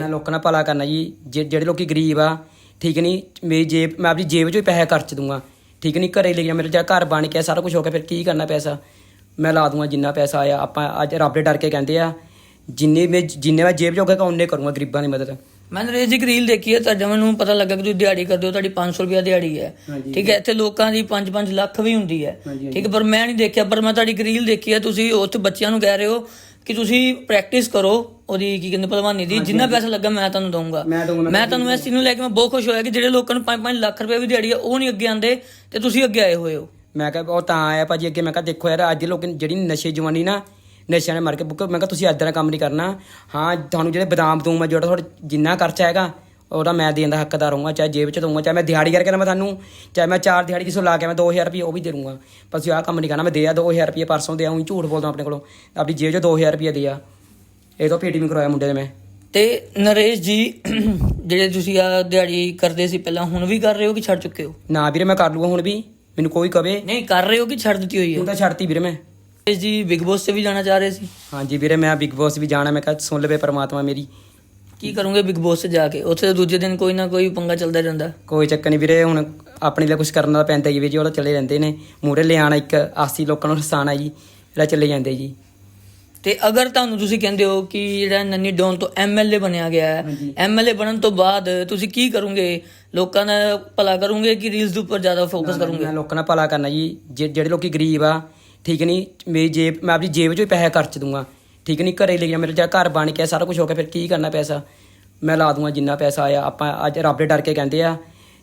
ਹੈ ਮੈਂ ਲੋਕਾਂ ਨਾਲ ਭਲਾ ਕਰਨਾ ਜੀ। ਜੇ- ਜਿਹੜੇ ਲੋਕੀ ਗਰੀਬ ਆ ਠੀਕ ਨਹੀਂ ਮੇਰੀ ਜੇਬ ਮੈਂ ਆਪਣੀ ਜੇਬ ਚੋਂ ਹੀ ਪੈਸੇ ਖਰਚ ਦੂੰਗਾ। ਠੀਕ ਨਹੀਂ ਘਰੇ ਲੈ ਗਿਆ ਮੇਰੇ ਜਾ ਘਰ ਬਣ ਕੇ ਸਾਰਾ ਕੁਝ ਹੋ ਗਿਆ ਫਿਰ ਕੀ ਕਰਨਾ ਪੈਸਾ? ਮੈਂ ਲਾ ਦੂੰਗਾ ਜਿੰਨਾ ਪੈਸਾ ਆਇਆ। ਆਪਾਂ ਅੱਜ ਰੱਬ ਦੇ ਡਰ ਕੇ ਕਹਿੰਦੇ ਆ ਜਿੰਨੇ ਮੈਂ ਜਿੰਨੇ ਮੈਂ ਜੇਬ ਚੋਂ ਹੋਗਾ ਉਹਨੇ ਕਰੂੰਗਾ ਗਰੀਬਾਂ ਦੀ ਮਦਦ। ਮੈਂ ਨਰੇਸ਼ ਜੀ ਰੀਲ ਦੇਖੀ ਹੈ ਤਾਂ ਮੈਨੂੰ ਪਤਾ ਲੱਗਾ ਕਿ ਤੁਸੀਂ ਦਿਹਾੜੀ ਕਰਦੇ ਹੋ ਤੁਹਾਡੀ 500 ਰੁਪਿਆ ਦਿਹਾੜੀ ਹੈ। ਹਾਂਜੀ। ਠੀਕ ਹੈ ਇੱਥੇ ਲੋਕਾਂ ਦੀ 5-5 ਲੱਖ ਵੀ ਹੁੰਦੀ ਹੈ। ਹਾਂਜੀ, ਠੀਕ ਹੈ ਪਰ ਮੈਂ ਨਹੀਂ ਦੇਖਿਆ ਪਰ ਮੈਂ ਤੁਹਾਡੀ ਇੱਕ ਰੀਲ ਦੇਖੀ ਹੈ ਤੁਸੀਂ ਉੱਥੇ ਬੱਚਿਆਂ ਨੂੰ ਕਹਿ ਰਹੇ ਹੋ ਕਿ ਤੁਸੀਂ ਪ੍ਰੈਕਟਿਸ ਕਰੋ ਉਹਦੀ ਕੀ ਕਹਿੰਦੇ ਭਲਵਾਨੀ ਦੀ ਜਿੰਨਾ ਪੈਸਾ ਲੱਗਾ ਮੈਂ ਤੁਹਾਨੂੰ ਦਊਂਗਾ। ਮੈਂ ਦਊਂਗਾ, ਮੈਂ ਤੁਹਾਨੂੰ ਇਸ ਚੀਜ਼ ਨੂੰ ਲੈ ਕੇ ਮੈਂ ਬਹੁਤ ਖੁਸ਼ ਹੋਇਆ ਕਿ ਜਿਹੜੇ ਲੋਕਾਂ ਨੂੰ 5-5 ਲੱਖ ਰੁਪਏ ਵੀ ਦਿਹਾੜੀ ਹੈ ਉਹ ਨਹੀਂ ਅੱਗੇ ਆਉਂਦੇ ਤੇ ਤੁਸੀਂ ਅੱਗੇ ਆਏ ਹੋਏ ਹੋ। ਮੈਂ ਕਿਹਾ ਉਹ ਤਾਂ ਆਇਆ ਭਾਜੀ ਅੱਗੇ ਮੈਂ ਕਿਹਾ ਦੇਖੋ ਯਾਰ ਅੱਜ ਲੋਕ ਜਿਹੜੀ ਨਸ਼ੇ ਜਵਾਨੀ ਨਾ ਨਸ਼ਿਆਂ ਨੇ ਮਰ ਕੇ ਬੁੱਕ ਮੈਂ ਕਿਹਾ ਤੁਸੀਂ ਏਦਾਂ ਦਾ ਕੰਮ ਨਹੀਂ ਕਰਨਾ। ਹਾਂ ਤੁਹਾਨੂੰ ਜਿਹੜੇ ਬਦਾਮ ਦੂੰ ਮੈਂ ਜਿਹੜਾ ਤੁਹਾਡਾ ਜਿੰਨਾ ਖਰਚਾ ਹੈਗਾ ਉਹਦਾ ਮੈਂ ਦੇਣ ਦਾ ਹੱਕਦਾਰ ਹੋਊਗਾ ਚਾਹੇ ਜੇਬ ਚ ਦਊਂਗਾ ਚਾਹੇ ਮੈਂ ਦਿਹਾੜੀ ਕਰਕੇ ਨਾ ਮੈਂ ਤੁਹਾਨੂੰ ਚਾਹੇ ਮੈਂ ਚਾਰ ਦਿਹਾੜੀ ਕਿਸੇ ਲਾ ਕੇ ਮੈਂ 2000 ਰੁਪਏ ਉਹ ਵੀ ਦੇ ਦੂੰਗਾ ਪਰ ਤੁਸੀਂ ਆਹ ਕੰਮ ਨਹੀਂ ਕਰਨਾ ਮੈਂ ਦੇ ਆ 2000 ਰੁਪਏ ਪਰਸੋਂ ਦੇ ਆਉਂ ਝੂਠ ਬੋਲਦਾ ਆਪਣੇ ਕੋਲੋਂ। ਆਪਣੀ ਜੇਬ ਚ 2000 ਰੁਪਏ ਦੇ ਆ। ਇਹ ਤੋਂ ਪੇਟੀਐਮ ਕਰਵਾਇਆ ਮੁੰਡੇ ਨੇ ਮੈਂ। ਤੇ ਨਰੇਸ਼ ਜੀ ਜਿਹੜੇ ਤੁਸੀਂ ਆ ਦਿਹਾੜੀ ਕਰਦੇ ਸੀ ਪਹਿਲਾਂ ਹੁਣ ਵੀ ਕਰ ਰਹੇ ਹੋ ਕਿ ਛੱਡ ਚੁੱਕੇ ਹੋ? ਨਾ ਵੀਰੇ ਮੈਂ ਕਰ ਲੂਗਾ ਹੁਣ ਵੀ ਮੈਨੂੰ ਕੋਈ ਕਵੇ। ਨਹੀਂ ਕਰ ਰਹੇ ਹੋ ਕਿ ਛੱਡ ਦਿੱਤੀ ਹੋਈ ਹੈ? ਤੂੰ ਤਾਂ ਛੱਡਤੀ ਵੀਰੇ ਮੈਂ। ਨਰੇਸ਼ ਜੀ ਬਿਗ ਬੌਸ ਤੇ ਵੀ ਜਾਣਾ ਚਾਹ ਰਹੇ ਸੀ? ਹਾਂਜੀ ਵੀਰੇ ਮੈਂ ਬਿਗ ਬੌਸ ਵੀ ਜਾਣਾ ਮੈਂ ਕਿਹਾ ਸੁਣ ਲਵੇ ਪ੍ਰਮਾਤਮਾ ਮੇਰੀ। ਕੀ ਕਰੋਗੇ ਬਿਗ ਬੌਸ 'ਚ ਜਾ ਕੇ? ਉੱਥੇ ਦੂਜੇ ਦਿਨ ਕੋਈ ਨਾ ਕੋਈ ਪੰਗਾ ਚੱਲਦਾ ਰਹਿੰਦਾ ਕੋਈ ਚੱਕਰ ਨਹੀਂ ਵੀਰੇ ਹੁਣ ਆਪਣੇ ਲਈ ਕੁਝ ਕਰਨ ਦਾ ਪੈਂਦਾ ਹੀ ਵੀ ਜੀ ਉਹ ਤਾਂ ਚੱਲੇ ਰਹਿੰਦੇ ਨੇ। ਮੂਰੇ ਲਿਆਣਾ ਇੱਕ 80 ਲੋਕਾਂ ਨੂੰ ਹਸਾਣਾ ਜੀ ਜਿਹੜਾ ਚੱਲੇ ਜਾਂਦੇ ਜੀ। ਤੇ ਅਗਰ ਤੁਹਾਨੂੰ ਤੁਸੀਂ ਕਹਿੰਦੇ ਹੋ ਕਿ ਜਿਹੜਾ ਨੰਨੀ ਡੋਨ ਤੋਂ ਐਮਐਲਏ ਬਣਿਆ ਗਿਆ ਹੈ। ਐਮਐਲਏ ਬਣਨ ਤੋਂ ਬਾਅਦ ਤੁਸੀਂ ਕੀ ਕਰੋਗੇ? ਲੋਕਾਂ ਦਾ ਭਲਾ ਕਰੋਗੇ ਕਿ ਰੀਲਸ ਦੇ ਉੱਪਰ ਜ਼ਿਆਦਾ ਫੋਕਸ ਕਰੋਗੇ? ਮੈਂ ਲੋਕਾਂ ਨਾਲ ਭਲਾ ਕਰਨਾ ਜੀ ਜੇ- ਜਿਹੜੇ ਲੋਕੀ ਗਰੀਬ ਆ ਠੀਕ ਨਹੀਂ ਮੇਰੀ ਜੇਬ ਮੈਂ ਆਪਣੀ ਜੇਬ ਚੋਂ ਹੀ ਪੈਸੇ ਖਰਚ ਦੂੰਗਾ। ਠੀਕ ਨਹੀਂ ਘਰੇ ਲੈ ਗਿਆ ਮੇਰੇ ਜਾ ਘਰ ਬਣ ਕੇ ਸਾਰਾ ਕੁਝ ਹੋ ਗਿਆ ਫਿਰ ਕੀ ਕਰਨਾ ਪੈਸਾ? ਮੈਂ ਲਾ ਦੂੰਗਾ ਜਿੰਨਾ ਪੈਸਾ ਆਇਆ। ਆਪਾਂ ਅੱਜ ਰੱਬ ਦੇ ਡਰ ਕੇ ਕਹਿੰਦੇ ਆ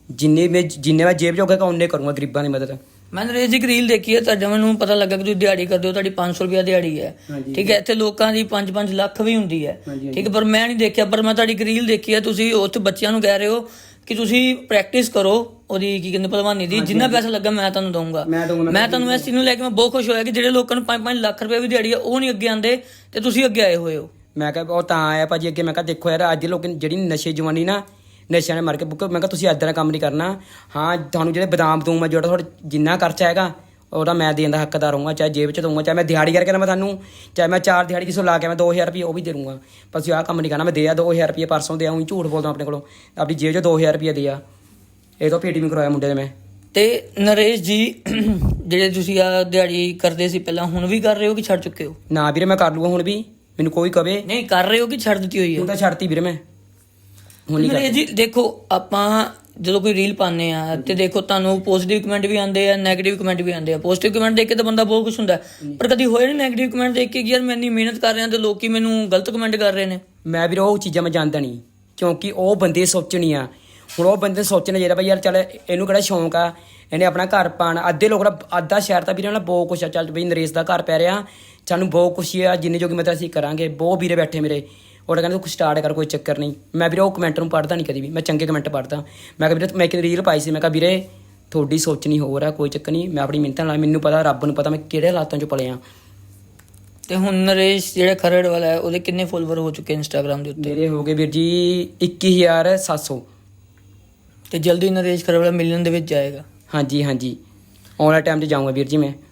ਜਿੰਨੇ ਮੈਂ ਜਿੰਨੇ ਮੈਂ ਜੇਬ ਹੋਗਾ ਉਹਨੇ ਕਰੂੰਗਾ ਗਰੀਬਾਂ ਦੀ ਮਦਦ। ਮੈਂ ਨਰੇਸ਼ ਜੀ ਇੱਕ ਰੀਲ ਦੇਖੀ ਹੈ ਤਾਂ ਮੈਨੂੰ ਪਤਾ ਲੱਗਾ ਕਿ ਤੁਸੀਂ ਦਿਹਾੜੀ ਕਰਦੇ ਹੋ ਤੁਹਾਡੀ 500 ਰੁਪਿਆ ਦਿਹਾੜੀ ਹੈ। ਠੀਕ ਹੈ ਇੱਥੇ ਲੋਕਾਂ ਦੀ 5-5 ਲੱਖ ਵੀ ਹੁੰਦੀ ਹੈ। ਠੀਕ ਪਰ ਮੈਂ ਨਹੀਂ ਦੇਖਿਆ ਪਰ ਮੈਂ ਤੁਹਾਡੀ ਰੀਲ ਦੇਖੀ ਹੈ ਤੁਸੀਂ ਉੱਥੇ ਬੱਚਿਆਂ ਨੂੰ ਕਹਿ ਰਹੇ ਹੋ ਕਿ ਤੁਸੀਂ ਪ੍ਰੈਕਟਿਸ ਕਰੋ ਉਹਦੀ ਕੀ ਕਹਿੰਦੇ ਭਲਵਾਨੀ ਦੀ ਜਿੰਨਾ ਪੈਸਾ ਲੱਗਾ ਮੈਂ ਤੁਹਾਨੂੰ ਦਊਂਗਾ। ਮੈਂ ਦਊਂਗਾ, ਮੈਂ ਤੁਹਾਨੂੰ ਇਸ ਚੀਜ਼ ਨੂੰ ਲੈ ਕੇ ਮੈਂ ਬਹੁਤ ਖੁਸ਼ ਹੋਇਆ ਕਿ ਜਿਹੜੇ ਲੋਕਾਂ ਨੂੰ 5-5 ਲੱਖ ਰੁਪਏ ਵੀ ਦਿਹਾੜੀ ਹੈ ਉਹ ਨਹੀਂ ਅੱਗੇ ਆਉਂਦੇ ਤੇ ਤੁਸੀਂ ਅੱਗੇ ਆਏ ਹੋਏ ਹੋ। ਮੈਂ ਕਿਹਾ ਉਹ ਤਾਂ ਆਇਆ ਭਾਜੀ ਅੱਗੇ ਮੈਂ ਕਿਹਾ ਦੇਖੋ ਯਾਰ ਅੱਜ ਲੋਕ ਜਿਹੜੀ ਨਸ਼ੇ ਜਵਾਨੀ ਨਾ ਨਸ਼ਿਆਂ ਨੇ ਮਰ ਕੇ ਬੁੱਕ ਮੈਂ ਕਿਹਾ ਤੁਸੀਂ ਏਦਾਂ ਦਾ ਕੰਮ ਨਹੀਂ ਕਰਨਾ। ਹਾਂ ਤੁਹਾਨੂੰ ਜਿਹੜੇ ਬਦਾਮ ਦੂੰ ਮੈਂ ਜਿਹੜਾ ਤੁਹਾਡਾ ਜਿੰਨਾ ਖਰਚਾ ਹੈਗਾ ਉਹਦਾ ਮੈਂ ਦੇਣ ਦਾ ਹੱਕਦਾਰ ਹੋਊਗਾ ਚਾਹੇ ਜੇਬ ਚ ਦਊਂਗਾ ਚਾਹੇ ਮੈਂ ਦਿਹਾੜੀ ਕਰਕੇ ਨਾ ਮੈਂ ਤੁਹਾਨੂੰ ਚਾਹੇ ਮੈਂ ਚਾਰ ਦਿਹਾੜੀ ਕਿਸੇ ਲਾ ਕੇ ਮੈਂ 2000 ਰੁਪਏ ਉਹ ਵੀ ਦੇ ਦੂੰਗਾ ਪਰ ਤੁਸੀਂ ਆਹ ਕੰਮ ਨਹੀਂ ਕਰਨਾ ਮੈਂ ਦੇ ਆ 2000 ਰੁਪਏ ਪਰਸੋਂ ਦੇ ਆਉਂ ਝੂਠ ਬੋਲਦਾ ਆਪਣੇ ਕੋਲੋਂ। ਆਪਣੀ ਜੇਬ ਚ 2000 ਰੁਪਏ ਦੇ ਆ। ਇਹ ਤੋਂ ਪੇਟੀਐਮ ਕਰਵਾਇਆ ਮੁੰਡੇ ਨੇ ਮੈਂ। ਤੇ ਨਰੇਸ਼ ਜੀ ਜਿਹੜੇ ਤੁਸੀਂ ਆ ਦਿਹਾੜੀ ਕਰਦੇ ਸੀ ਪਹਿਲਾਂ ਹੁਣ ਵੀ ਕਰ ਰਹੇ ਹੋ ਕਿ ਛੱਡ ਚੁੱਕੇ ਹੋ? ਨਾ ਵੀਰੇ ਮੈਂ ਕਰ ਲੂਗਾ ਹੁਣ ਵੀ ਮੈਨੂੰ ਕੋਈ ਕਵੇ। ਨਹੀਂ ਕਰ ਰਹੇ ਹੋ ਕਿ ਛੱਡ ਦਿੱਤੀ ਹੋਈ ਹੈ? ਤੂੰ ਤਾਂ ਛੱਡਤੀ ਵੀਰੇ ਮੈਂ। ਹੁਣ ਨਹੀਂ ਨਰੇਸ਼ ਜੀ ਦੇਖੋ ਆਪਾਂ ਜਦੋਂ ਕੋਈ ਰੀਲ ਪਾਉਂਦੇ ਆ ਤੇ ਦੇਖੋ ਤੁਹਾਨੂੰ ਪੋਜ਼ਿਟਿਵ ਕਮੈਂਟ ਵੀ ਆਉਂਦੇ ਆ 네ਗੇਟਿਵ ਕਮੈਂਟ ਵੀ ਆਉਂਦੇ ਆ। ਪੋਜ਼ਿਟਿਵ ਕਮੈਂਟ ਦੇਖ ਕੇ ਤਾਂ ਬੰਦਾ ਬਹੁਤ ਖੁਸ਼ ਹੁੰਦਾ। ਪਰ ਕਦੀ ਹੋਇਆ ਨਹੀਂ 네ਗੇਟਿਵ ਕਮੈਂਟ ਦੇਖ ਕੇ ਕਿ ਯਾਰ ਮੈਂ ਇੰਨੀ ਮਿਹਨਤ ਕਰ ਰਿਹਾ ਤੇ ਲੋਕੀ ਮੈਨੂੰ ਗਲਤ ਕਮੈਂਟ ਕਰ ਰਹੇ ਨੇ। ਮੈਂ ਵੀਰ ਉਹ ਚੀਜ਼ਾਂ ਮੈਂ ਜਾਣਦਾ ਨਹੀਂ ਕਿਉਂਕਿ ਉਹ ਬੰਦੇ ਸੋਚਣੀ ਆ। ਹੁਣ ਉਹ ਬੰਦੇ ਸੋਚਣੇ ਜਿਹੜਾ ਬਈ ਯਾਰ ਚੱਲ ਇਹਨੂੰ ਕਿਹੜਾ ਸ਼ੌਂਕ ਆ ਇਹਨੇ ਆਪਣਾ ਘਰ ਪਾਣ ਅੱਧੇ ਲੋਕ ਦਾ ਅੱਧਾ ਸ਼ਹਿਰ ਤਾਂ ਵੀਰੇ ਨਾਲ ਬਹੁਤ ਕੁਛ ਆ ਚੱਲ ਬਈ ਨਰੇਸ਼ ਦਾ ਘਰ ਪੈ ਰਿਹਾ। ਸਾਨੂੰ ਬਹੁਤ ਖੁਸ਼ੀ ਆ ਜਿੰਨੇ ਜੋਗੀ ਮਤਲਬ ਅਸੀਂ ਕਰਾਂਗੇ। ਬਹੁਤ ਵੀਰੇ ਬੈਠੇ ਮੇਰੇ। ਉਹ ਤਾਂ ਕਹਿੰਦੇ ਤੂੰ ਸਟਾਰਟ ਕਰ ਕੋਈ ਚੱਕਰ ਨਹੀਂ। ਮੈਂ ਵੀਰੇ ਉਹ ਕਮੈਂਟ ਨੂੰ ਪੜ੍ਹਦਾ ਨਹੀਂ ਕਦੀ ਵੀ ਮੈਂ ਚੰਗੇ ਕਮੈਂਟ ਪੜ੍ਹਦਾ। ਮੈਂ ਕਿਹਾ ਵੀਰੇ ਮੈਂ ਇੱਕ ਰੀਲ ਪਾਈ ਸੀ ਮੈਂ ਕਿਹਾ ਵੀਰੇ ਤੁਹਾਡੀ ਸੋਚਣੀ ਹੋਰ ਆ ਕੋਈ ਚੱਕਰ ਨਹੀਂ ਮੈਂ ਆਪਣੀ ਮਿਹਨਤ ਨਾਲ ਮੈਨੂੰ ਪਤਾ ਰੱਬ ਨੂੰ ਪਤਾ ਮੈਂ ਕਿਹੜੇ ਹਾਲਾਤਾਂ 'ਚ ਪਲਿਆ। ਤੇ ਹੁਣ ਨਰੇਸ਼ ਜਿਹੜਾ ਖਰੜ ਵਾਲਾ ਹੈ ਉਹਦੇ ਕਿੰਨੇ ਫੋਲੋਵਰ ਹੋ ਚੁੱਕੇ ਇੰਸਟਾਗ੍ਰam ਦੇ ਉੱਤੇ? ਮੇਰੇ ਹੋ ਗਏ ਵੀਰ ਜੀ 21700 ਤੇ ਜਲਦੀ ਨਰੇਸ਼ ਖਰੜ ਵਾਲਾ ਮਿਲੀਅਨ ਦੇ ਵਿੱਚ ਜਾਏਗਾ? ਹਾਂਜੀ ਹਾਂਜੀ। ਆਉਣ ਵਾਲੇ ਟਾਈਮ 'ਚ ਜਾਊਂਗਾ ਵੀਰ ਜੀ ਮੈਂ।